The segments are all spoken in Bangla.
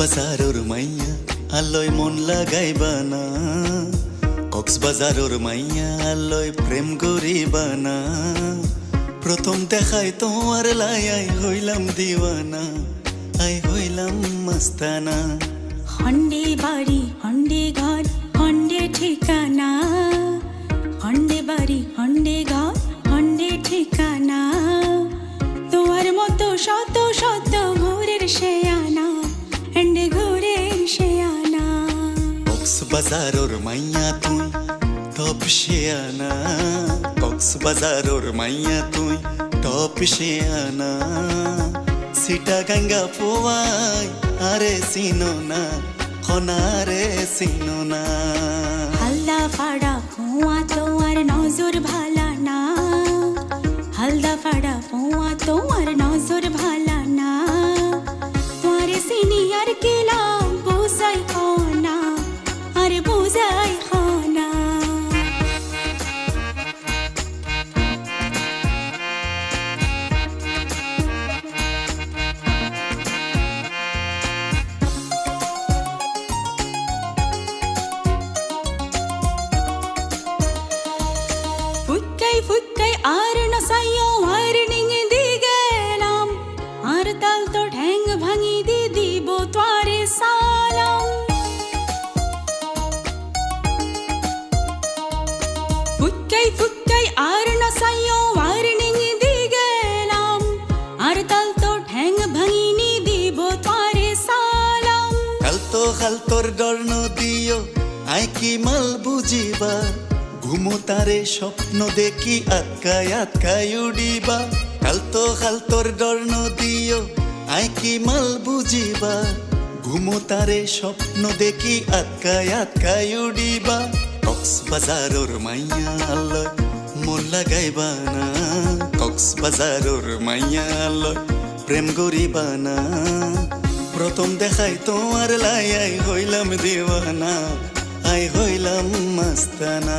কক্সবাজারর মাইয়া আল্লয় মন লাগাইবা না কক্সবাজারর মাইয়া আল্লয় প্রেম করিবা না প্রথম দেখাই তোমার লাইয়াই হইলাম দিওয়ানা আই হইলাম মাস্তানা হন্ডে বাড়ি হন্ডে ঘর হন্ডে ঠিকানা হন্ডে বাড়ি হন্ডে ঘর কক্সবাজারর মাইয়া তুই, টপ শেয়ানা কক্সবাজারর মাইয়া তুই, টপ শেয়ানা সিটা গঙ্গা পোয়াই, আরে সিনো না খনারে সিনো না। হালদা ফাড়া ফোয়া তোমার নজর ভালা না। হালদা ফাড়া ফোয়া তোমার নজর ভালা না। তোমার সিনিয়র কেলাম आरण सायो आरणिंग दी गेलाम आरताल तो ढेंग भांगी दी दीबो त्वारे सालाम फुक्कै फुक्कै आरण सायो आरणिंग दी गेलाम आरताल तो ढेंग भांगी नी दीबो त्वारे सालाम कल तो हल तोर गर्ण दियो आई की मल बुझीबा মাল ঘুমো তারে স্বপ্ন দেখি, আটকায় আটকায় উড়িবা। খালতো খালতোর ডর নদিও, আই কি মাল বুঝিবা? ঘুমো তারে স্বপ্ন দেখি, আটকায় আটকায় উড়িবা। কক্স কক্সবাজারর মাইয়া লয়, মন লাগাইবা না। কক্স কক্সবাজারর মাইয়া লয়, প্রেম করিবা না। প্রথম দেখাই তোমার লাইয়াই হইলাম দিওয়ানা। আই হইলাম মাস্তানা।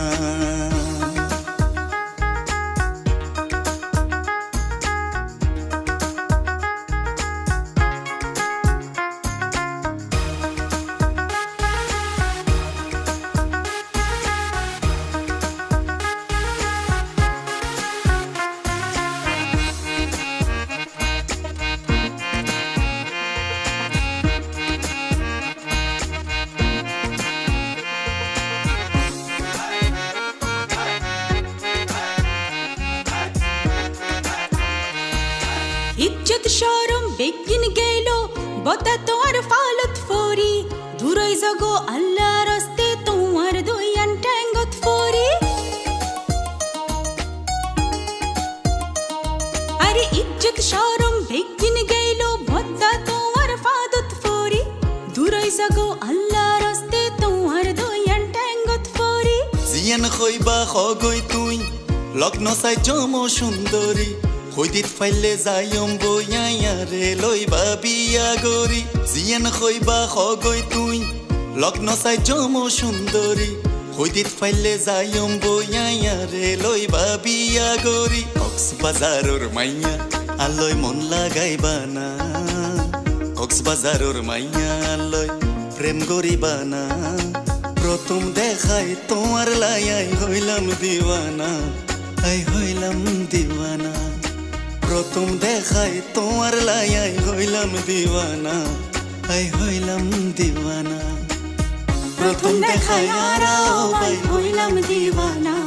ইজ্জত শরম বেগিন গেল, বতা তোমার ফালত ফরি। দূরই জগো আল্লাহ রস্তে তোমার দুইয়ান ট্যাঙ্গত ফরি। আরে ইজ্জত শরম বেগিন গেল, বতা তোমার ফাদত ফরি। দূরই জগো আল্লাহ রস্তে তোমার দুইয়ান ট্যাঙ্গত ফরি। জিয়ান খইবা খগৈ তুই, লগ্ন চাই জম সুন্দরী। হইদিত ফাইলে যায়ম বইয়ারে লইবা বিয়া গরি জিয়ান খইবা খগৈ তুই, লগ্ন চাই জম সুন্দরী। হইদিত ফাইলে যায়ম বইয়ারে লইবা বিয়া গরি কক্সবাজারর মাইয়া আলয় মন লাগাইবা না। কক্সবাজারর মাইয়া আলয় প্রেম করিবা না। প্রথম দেখাই তোমার লাইয়াই হইলাম দিওয়ানা, আই হইলাম দিওয়ানা। প্রথম দেখাই তোমার লাইয়াই হইলাম দিওয়ানা আই হইলাম দিওয়ানা। প্রথম দেখাই আর বাই হইলাম দিওয়ানা।